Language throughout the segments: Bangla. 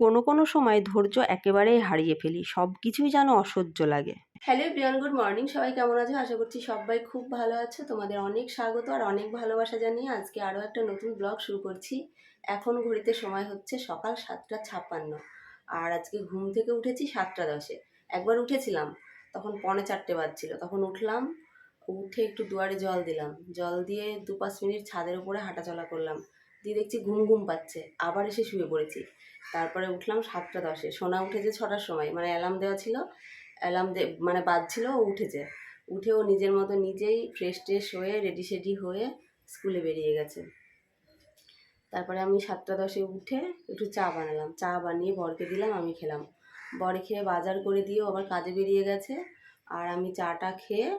কোনো কোনো সময় ধৈর্য একেবারেই হারিয়ে ফেলি সব কিছুই যেন অসহ্য লাগে। Hello Priyan good morning. সবাই কেমন আছো? আশা করছি সবাই খুব ভালো আছো। তোমাদের অনেক স্বাগত আর অনেক ভালোবাসা জানিয়ে আজকে আরও একটা নতুন ব্লগ শুরু করছি। এখন ঘড়িতে সময় হচ্ছে সকাল সাতটা ছাপ্পান্ন আর আজকে ঘুম থেকে উঠেছি সাতটা দশে। একবার উঠেছিলাম, তখন পনে চারটে বাজছিল। তখন উঠলাম, উঠে একটু দুয়ারে জল দিলাম। জল দিয়ে দু পাঁচ মিনিট ছাদের উপরে হাঁটাচলা করলাম। দিয়ে দেখছি ঘুম ঘুম পাচ্ছে। আবার এসে শুয়ে পড়েছি। তারপরে উঠলাম সাতটা দশে। সোনা উঠেছে ছটার সময়। মানে অ্যালার্ম দেওয়া ছিল। অ্যালার্ম দে মানে বাজছিল ও উঠেছে। উঠে ও নিজের মতো নিজেই ফ্রেশ ট্রেশ হয়ে রেডি সেডি হয়ে স্কুলে বেরিয়ে গেছে। তারপরে আমি সাতটা দশে উঠে একটু চা বানালাম। চা বানিয়ে বরকে দিলাম, আমি খেলাম। বর খেয়ে বাজার করে দিয়েও আবার কাজে বেরিয়ে গেছে। আর আমি চাটা খেয়ে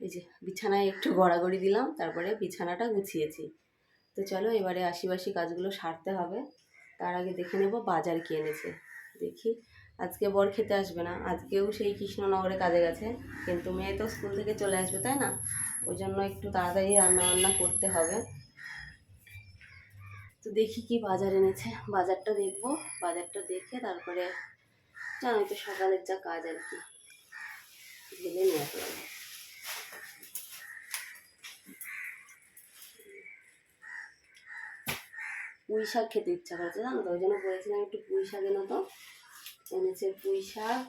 এই যে বিছানায় একটু গড়াগড়ি দিলাম। তারপরে বিছানাটা গুছিয়েছি। তো চলো এবারে আশিবাসি কাজগুলো সারতে হবে। তার আগে দেখে নেব বাজার কি এনেছে। দেখি। আজকে বর খেতে আসবে না। আজকেও সেই কৃষ্ণনগরে কাজে গেছে। কিন্তু মেয়ে তো স্কুল থেকে চলে আসবে, তাই না? ওই জন্য একটু তাড়াতাড়ি রান্না বান্না করতে হবে। তো দেখি কি বাজার এনেছে। বাজারটা দেখব। বাজারটা দেখে তারপরে জানোই তো সকালের যা কাজ আর কি। ঢেলে নিয়ে আসতে পুঁই শাক খেতে ইচ্ছা করেছে, জানো তো? ওই জন্য বলেছিলাম একটু পুঁই শাক তো এনেছে পুঁই শাক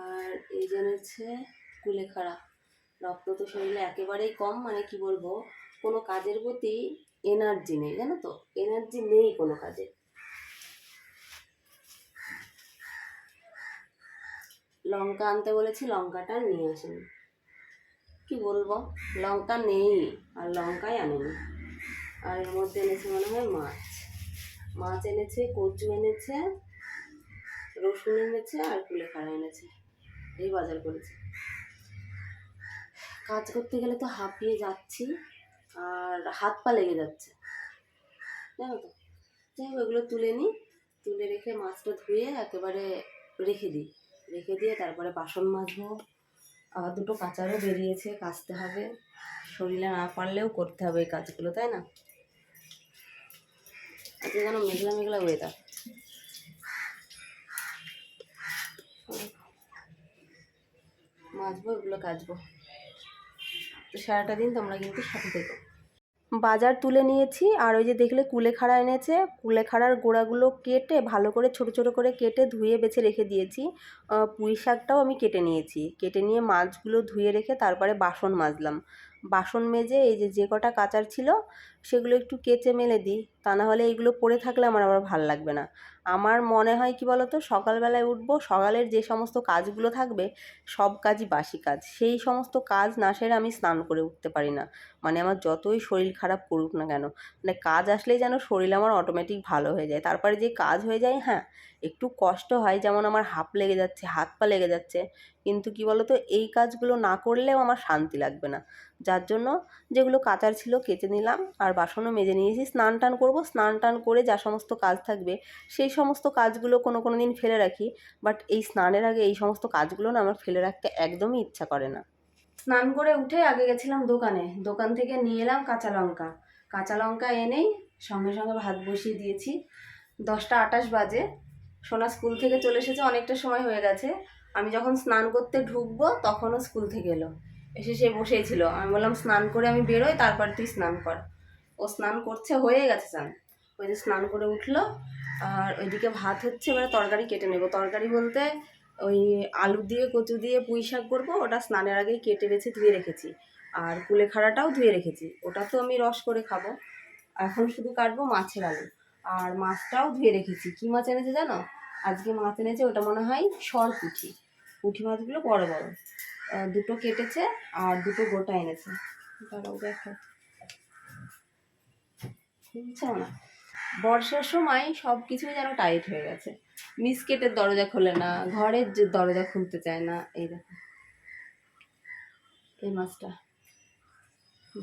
আর এই এনেছে কুলেখাড়া। রক্ত তো শরীরে একেবারেই কম মানে কি বলব? কোনো কাজের প্রতি এনার্জি নেই, জানো তো? এনার্জি নেই কোনো কাজে। লঙ্কা আনতে বলেছি, লঙ্কাটা নিয়ে আসেনি। কি বলব? লঙ্কা নেই, আর লঙ্কাই আনেনি। আর এর মধ্যে এনেছে মনে হয় মাছ। মাছ এনেছে, কচু এনেছে, রসুন এনেছে আর কুলেখাড়া এনেছে। এই বাজার করেছে। কাজ করতে গেলে তো হাঁপিয়ে যাচ্ছি আর হাত পা লেগে যাচ্ছে। জানো তো? যাই হোক, এগুলো তুলে নিই। তুলে রেখে মাছটা ধুয়ে একেবারে রেখে দিই। রেখে দিয়ে তারপরে বাসন মাজবো। আবার দুটো কাচারও বেরিয়েছে, কাচতে হবে। শরীরে না পারলেও করতে হবে এই কাজগুলো, তাই না? আজকে মেঘলা মেঘলা ওয়েদার মাজবো এগুলো কাচবো তো সারাটা দিন তোমরা কিন্তু সাথে থেকো। বাজার তুলে নিয়েছি, আর ওই যে দেখলে কুলেখাড়া এনেছে। কুলেখাড়ার গোড়াগুলো কেটে ভালো করে, ছোট ছোট করে কেটে ধুয়ে বেছে রেখে দিয়েছি। পুঁই শাকটাও আমি কেটে নিয়েছি। কেটে নিয়ে মাছগুলো ধুয়ে রেখে তারপরে বাসন মাজলাম। বাসন মেজে এই যে যে কটা কাচার ছিল, সেগুলো একটু কেচে মেলে দিই। তা না হলে এইগুলো পড়ে থাকলে আমার আবার ভালো লাগবে না। আমার মনে হয় কি বলতো? সকালবেলায় উঠবো, সকালের যে সমস্ত কাজগুলো থাকবে, সব কাজই বাসি কাজ। সেই সমস্ত কাজ না সেরে আমি স্নান করে উঠতে পারি না। মানে আমার যতই শরীর খারাপ করুক না কেন মানে কাজ আসলেই যেন শরীর আমার অটোমেটিক ভালো হয়ে যায়। তারপরে যে কাজ হয়ে যায় হ্যাঁ একটু কষ্ট হয়, যেমন আমার হাঁপ লেগে যাচ্ছে, হাত পা লেগে যাচ্ছে। কিন্তু কি বলতো? এই কাজগুলো না করলেও আমার শান্তি লাগবে না। যার জন্য যেগুলো কাচার ছিল কেচে নিলাম, আর বাসনও মেজে নিয়েছি স্নান টান করব স্নান টান করে যা সমস্ত কাজ থাকবে, সেই সমস্ত কাজগুলো কোনো কোনো দিন ফেলে রাখি। বাট এই স্নানের আগে এই সমস্ত কাজগুলো না আমার ফেলে রাখতে একদমই ইচ্ছা করে না। স্নান করে উঠে আগে গেছিলাম দোকানে। দোকান থেকে নিয়ে এলাম কাঁচা লঙ্কা। কাঁচা লঙ্কা এনেই সঙ্গে সঙ্গে ভাত বসিয়ে দিয়েছি। দশটা আটাশ বাজে। সোনা স্কুল থেকে চলে এসেছে, অনেকটা সময় হয়ে গেছে। আমি যখন স্নান করতে ঢুকবো তখনও স্কুল থেকে এলো। এসে সে বসেই ছিল। আমি বললাম, স্নান করে আমি বেরোই, তারপর তুই স্নান কর। ও স্নান করছে, হয়ে গেছে স্নান। ওই যে স্নান করে উঠল, আর ওইদিকে ভাত হচ্ছে, এবারে তরকারি কেটে নেব। তরকারি বলতে ওই আলু দিয়ে, কচু দিয়ে পুঁই শাক করব, ওটা স্নানের আগেই কেটে বেছে ধুয়ে রেখেছি। আর কুলেখাড়াটাও ধুয়ে রেখেছি, ওটা তো আমি রস করে খাব। এখন শুধু কাটবো মাছের আলু, আর মাছটাও ধুয়ে রেখেছি। কী মাছ এনেছে জানো? আজকে মাছ এনেছে, ওটা মনে হয় সর পুঁঠি। পুঁঠি মাছগুলো বড় বড়। দুটো কেটেছে, আর দুটো গোটা এনেছে। বুঝছ না? বর্ষার সময় সব কিছুই যেন টাইট হয়ে গেছে। মিসকেটের দরজা খোলে না, ঘরের যে দরজা খুলতে চায় না, এই দেখো। এই মাছটা।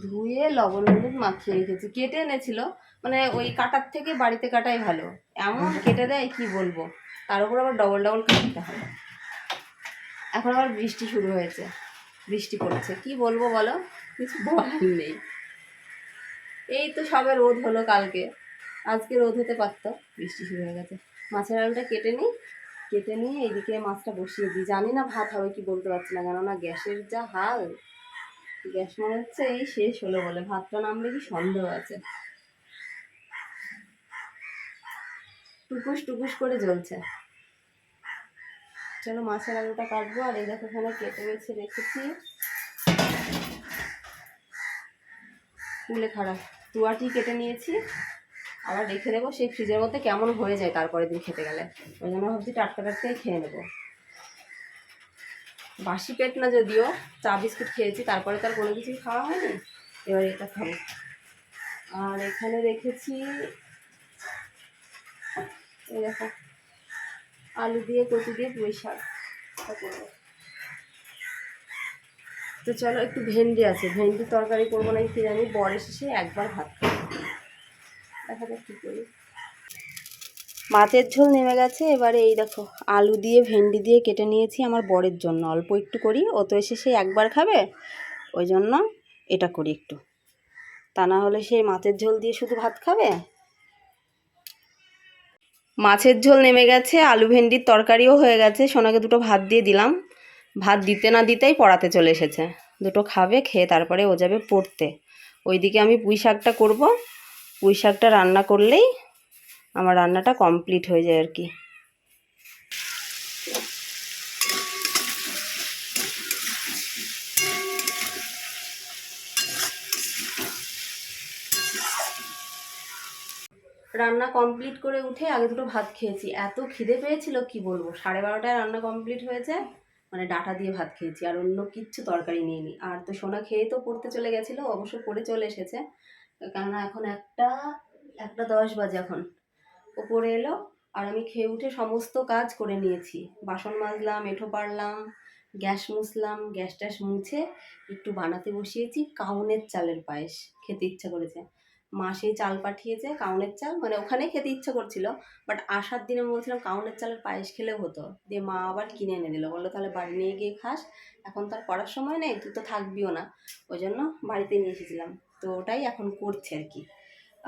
ধুয়ে লবণ হলুদ মাখিয়ে রেখেছি। কেটে এনেছিল মানে ওই কাটার থেকে বাড়িতে কাটাই ভালো। এমন কেটে দেয়, কি বলব? তার উপর আবার ডবল ডবল কাটতে হবে এখন আবার বৃষ্টি শুরু হয়েছে। বৃষ্টি পড়ছে। কি বলব বলো? কিছু বলার নেই। এই তো সবে রোদ হলো কালকে। আজকে রোদ হতে পারতো। বৃষ্টি শুরু হয়ে গেছে। মাছের আলুটা কেটে নিই। কেটে নিয়ে এইদিকে মাছটা বসিয়ে দিই। জানি না ভাত হবে কি বলতে পারছি না, কেননা গ্যাসের যা হাল, গ্যাস মনে হচ্ছে এই শেষ হলো বলে। ভাতটা নামলে কি সন্দেহ আছে? টুকুস টুকুস করে জ্বলছে। চলো মাছের আলুটা কাটবো আর এই দেখো এখানে কেটে বেছে রেখেছি। কুলে খারাপ তুয়াটি কেটে নিয়েছি। আবার রেখে দেবো, সেই ফ্রিজের মধ্যে কেমন হয়ে যায় তারপরে দিন খেতে গেলে। ওই জন্য ভাবছি টাটকা টাটকাই খেয়ে নেব। বাসি পেট না যদিও, চা বিস্কুট খেয়েছি, তারপরে তার কোনো কিছুই খাওয়া হয়নি। এবার এটা খাব। আর এখানে রেখেছি দেখো, আলু দিয়ে কচু দিয়ে পুঁই শাক। করব। তো চলো একটু ভেন্ডি আছে। ভেন্ডি তরকারি করব না কি জানি? বর এসেছে, একবার ভাত খাব। দেখা যাক কী করি। মাছের ঝোল নেমে গেছে, এবারে এই দেখো, আলু দিয়ে, ভেন্ডি দিয়ে কেটে নিয়েছি আমার বরের জন্য। অল্প একটু করি, ও তো এসে সে একবার খাবে, ওই জন্য এটা করি একটু। তা না হলে সেই মাছের ঝোল দিয়ে শুধু ভাত খাবে? মাছের ঝোল নেমে গেছে, আলু ভেন্ডির তরকারিও হয়ে গেছে, সোনাকে দুটো ভাত দিয়ে দিলাম। ভাত দিতে না দিতেই পড়াতে চলে এসেছে। দুটো খাবে, খেয়ে তারপরে ও যাবে পড়তে। ওইদিকে আমি পুঁই শাকটা করব। পুঁই শাকটা রান্না করলেই আমার রান্নাটা কমপ্লিট হয়ে যায় আর কি। রান্না কমপ্লিট করে উঠে আগে দুটো ভাত খেয়েছি। এত খিদে পেয়েছিল, কি বলব? সাড়ে বারোটায় রান্না কমপ্লিট হয়েছে। মানে ডাটা দিয়ে ভাত খেয়েছি, আর অন্য কিচ্ছু তরকারি নিইনি। আর তো সোনা খেয়ে তো পড়তে চলে গেছিল, অবশ্য পড়ে চলে এসেছে। কেননা এখন একটা একটা দশ বাজে এখন। ও পড়ে এলো, আর আমি খেয়ে উঠে সমস্ত কাজ করে নিয়েছি। বাসন মাজলাম, এঁঠো পারলাম গ্যাস মুছলাম, গ্যাস ট্যাস মুছে একটু বানাতে বসিয়েছি, কাউনের চালের পায়েস, খেতে ইচ্ছা করেছে। মা সেই চাল পাঠিয়েছে, কাউনের চাল মানে ওখানে খেতে ইচ্ছা করছিল বাট আসার দিনে বলছিলাম কাউনের চালের পায়েস খেলেও হতো। দিয়ে মা আবার কিনে এনে দিল, বলল তাহলে বাড়ি নিয়ে গিয়ে খাস, এখন তার করার সময় নেই, তুই তো থাকবিও না। ওই জন্য বাড়িতে নিয়ে এসেছিলাম, তো ওটাই এখন করছে আর কি।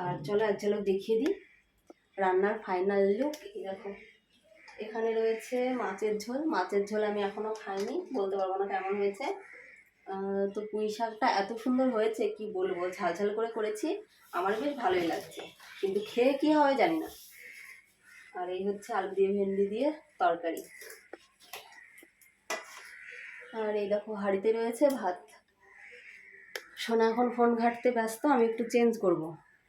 আর চলো এক ঝলক দেখিয়ে দিই, রান্নার ফাইনাল লুক এরকম। এখানে রয়েছে মাছের ঝোল মাছের ঝোল আমি এখনও খাইনি, বলতে পারব না কেমন হয়েছে। তো পুঁই শাকটা এত সুন্দর হয়েছে, কি বলব? ঝাল ঝাল করে করেছি, আমার বেশ ভালোই লাগছে। কিন্তু খেয়ে কি হবে জানি না। আর এই হচ্ছে আলু দিয়ে, ভেন্ডি দিয়ে তরকারি। আর এই দেখো, হাঁড়িতে রয়েছে ভাত। সোনা এখন ফোন ঘাটতে ব্যস্ত, আমি একটু চেঞ্জ করব।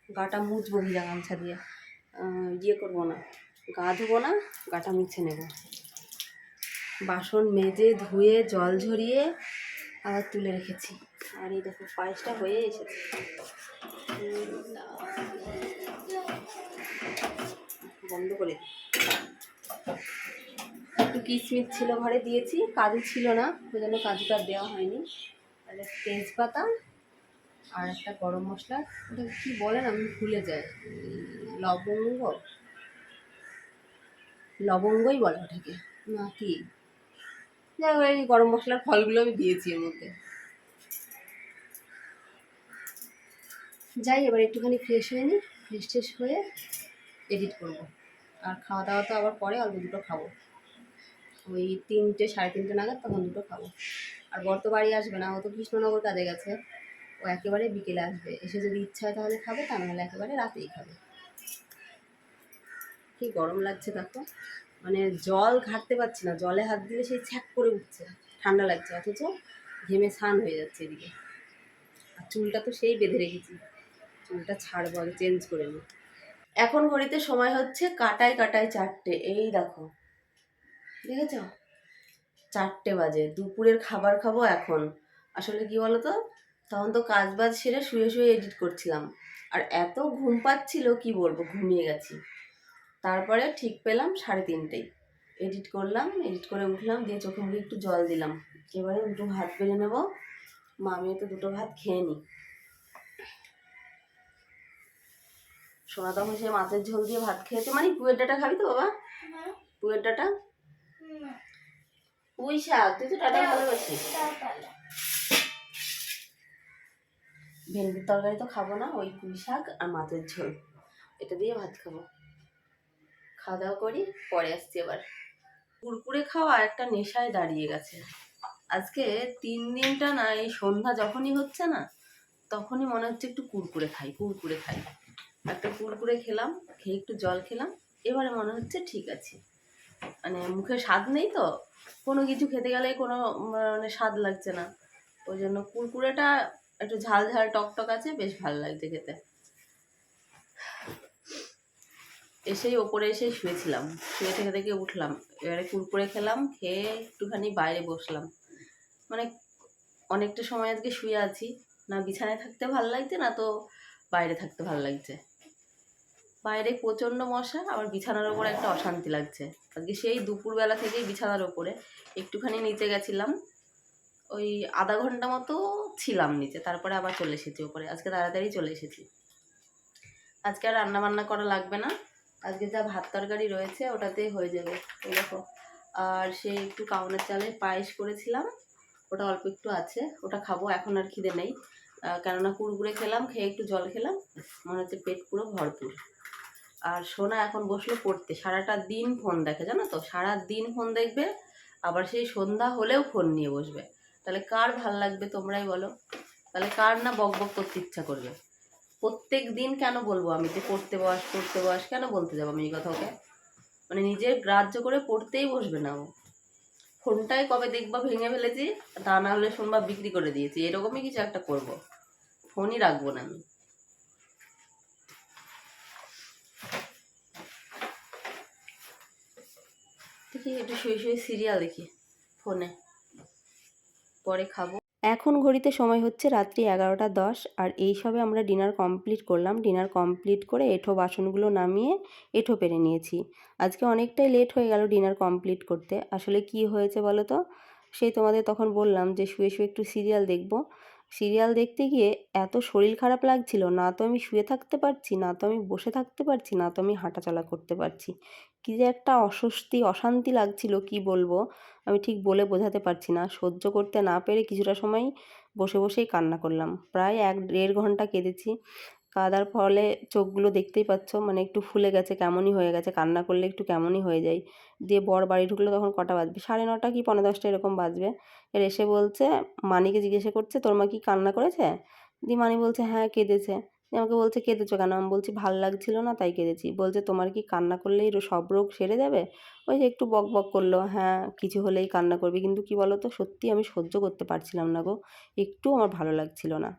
গাটা মুছবো ভিজা গামছা দিয়ে। ইয়ে করব না, গা ধোবো না, গাটা মুছে নেব। বাসন মেজে ধুয়ে, জল ঝরিয়ে আবার তুলে রেখেছি। আর এই দেখো, পায়েসটা হয়ে এসেছে। বন্ধ করে একটু কিশমিশ ছিল ঘরে দিয়েছি, কাজু ছিল না, ওই জন্য কাজুটা দেওয়া হয়নি। একটা তেজপাতা আর একটা গরম মশলা, ওটা কী বলেন আমি ভুলে যাই। লবঙ্গ? লবঙ্গই বলে ওটাকে। না কি? যাই হোক, এই গরম মশলার ফলগুলো আমি দিয়েছি এর মধ্যে। যাই এবার একটুখানি ফ্রেশ হয়ে নিই। ফ্রেশ ট্রেশ হয়ে এডিট করব। আর খাওয়া দাওয়া তো আবার পরে অল্প দুটো খাব। ওই তিনটে সাড়ে তিনটে নাগাদ তখন দুটো খাব। আর বর তো বাড়ি আসবে না ও তো কৃষ্ণনগর কাজে গেছে। ও একেবারে বিকেলে আসবে। এসে যদি ইচ্ছা হয় তাহলে খাবে তা নাহলে একেবারে রাতেই খাবে। কি গরম লাগছে দেখো মানে জল ঘাটতে পারছি না, জলে হাত দিলে সেই ছ্যাক করে উঠছে, ঠান্ডা লাগছে, অথচ ঘেমে স্নান হয়ে যাচ্ছে এদিকে। আর চুলটা তো সেই বেঁধে রেখেছি, চুলটা ছাড়বো আগে, চেঞ্জ করে নিই। এখন ঘড়িতে সময় হচ্ছে কাটায় কাটায় চারটে, এই দেখো, দেখেছ? চারটে বাজে, দুপুরের খাবার খাব এখন। আসলে কি তো তখন তো কাজ বাজ সেরে শুয়ে শুয়ে এডিট করছিলাম। আর এত ঘুম পাচ্ছিল, কি বলব, ঘুমিয়ে গেছি। তারপরে ঠিক পেলাম সাড়ে তিনটেই। এডিট করলাম এডিট করে উঠলাম দিয়ে চোখে মুখে একটু জল দিলাম। এবারে দুটো ভাত বেড়ে নেব। মা আমিও তো দুটো ভাত খেয়ে নিই সোনা তখন সে মাছের ঝোল দিয়ে ভাত খেয়েছে। মানে পুয়ের ডাটা খাবি তো বাবা? পুয়ের ডাটা? পুঁই শাক তুই তো ডাটা ভালোবাসিস। ভেন্ডির তরকারি তো খাব না ওই পুঁই শাক আর মাছের ঝোল। এটা দিয়ে ভাত খাব। খাওয়া দাওয়া করি, পরে আসছি এবার কুরকুরে খাওয়া একটা নেশায় দাঁড়িয়ে গেছে। আজকে তিন দিনটা না, এই সন্ধ্যা যখনই হচ্ছে না, তখনই মনে হচ্ছে একটু কুরকুরে খাই কুরকুরে খাই। একটা কুরকুরে খেলাম, খেয়ে একটু জল খেলাম, এবারে মনে হচ্ছে ঠিক আছে। মানে মুখে স্বাদ নেই তো, কোনো কিছু খেতে গেলে কোনো মানে স্বাদ লাগছে না। ওই জন্য কুরকুরেটা একটু ঝাল ঝাল টক টক আছে, বেশ ভালো লাগছে খেতে। এসেই ওপরে এসেই শুয়েছিলাম। শুয়ে থেকে থেকে উঠলাম। এবারে কুরকুরে খেলাম, খেয়ে একটুখানি বাইরে বসলাম। মানে অনেকটা সময় আজকে শুয়ে আছি। না বিছানায় থাকতে ভালো লাগছে, না তো বাইরে থাকতে ভালো লাগছে। বাইরে প্রচণ্ড মশা, আবার বিছানার ওপরে একটা অশান্তি লাগছে। আজকে সেই দুপুরবেলা থেকেই বিছানার ওপরে। একটুখানি নিচে গেছিলাম। ওই আধা ঘণ্টা মতো ছিলাম নিচে, তারপরে আবার চলে এসেছি ওপরে। আজকে তাড়াতাড়ি চলে এসেছি। আজকে আর রান্না বান্না করা লাগবে না। আজকে যা ভাত তরকারি রয়েছে ওটাতেই হয়ে যাবে দেখো। আর সে একটু কাউনের চালের পায়েস করেছিলাম, ওটা অল্প একটু আছে, ওটা খাব, এখন আর খিদে নেই। কেননা কুড়কুড়ে খেলাম, খেয়ে একটু জল খেলাম, মনে হচ্ছে পেট পুরো ভরপুর। আর সোনা এখন বসল পড়তে, সারাটা দিন ফোন দেখে, জানো তো? সারা দিন ফোন দেখবে, আবার সেই সন্ধ্যা হলেও ফোন নিয়ে বসবে। তাহলে কার ভালো লাগবে তোমরাই বলো। তাহলে কার না বক বক করতে ইচ্ছা করবে? প্রত্যেক দিন কেন বলব আমি? যে পড়তে বস পড়তে বস, কেন বলতে যাব আমি এই কথা ওকে? মানে নিজের গ্রাহ্য করে পড়তেই বসবে না ও। ফোনটাই কবে দেখবা ভেঙে ফেলেছি, তা না হলে শুনবা বিক্রি করে দিয়েছি। এরকমই কিছু একটা করব। ফোনই রাখব না আমি। দেখি একটু শুয়ে শুয়ে সিরিয়াল দেখি ফোনে। পরে খাব। এখন ঘড়িতে সময় হচ্ছে রাত্রি এগারোটা দশ, আর এই সবে আমরা ডিনার কমপ্লিট করলাম। ডিনার কমপ্লিট করে এঁঠো বাসনগুলো নামিয়ে এঁঠো পেরে নিয়েছি। আজকে অনেকটাই লেট হয়ে গেল ডিনার কমপ্লিট করতে। আসলে কি হয়েছে বলো তো? সেই তোমাদের তখন বললাম যে শুয়ে শুয়ে একটু সিরিয়াল দেখব। সিরিয়াল দেখতে গিয়ে এত শরীর খারাপ লাগছিল, না তো আমি শুয়ে থাকতে পারছি, না তো আমি বসে থাকতে পারছি, না তো আমি হাঁটাচলা করতে পারছি। কী যে একটা অস্বস্তি, অশান্তি লাগছিল, কি বলব? আমি ঠিক বলে বোঝাতে পারছি না। সহ্য করতে না পেরে কিছুটা সময় বসে বসেই কান্না করলাম। প্রায় এক, দেড় ঘণ্টা কেঁদেছি। কাদার ফলে চোখগুলো দেখতেই পাচ্ছ মানে একটু ফুলে গেছে, কেমনই হয়ে গেছে, কান্না করলে একটু কেমনই হয়ে যায়। দিয়ে বর বাড়ি ঢুকলে তখন কটা বাজবে? সাড়ে নটা কি পনেরো দশটা এরকম বাজবে। এর এসে বলছে, মানিকে জিজ্ঞাসা করছে, তোর মা কি কান্না করেছে? দি মানি বলছে হ্যাঁ কেঁদেছে। দিয়ে আমাকে বলছে, কেঁদেছো কেন? আমি বলছি, ভালো লাগছিল না, তাই কেঁদেছি। বলছে, তোমার কি কান্না করলেই সব রোগ সেরে যাবে? ওই যে একটু বক বক করল হ্যাঁ কিছু হলেই কান্না করবে। কিন্তু কি বলো তো সত্যি আমি সহ্য করতে পারছিলাম না গো। একটু আমার ভালো লাগছিল না।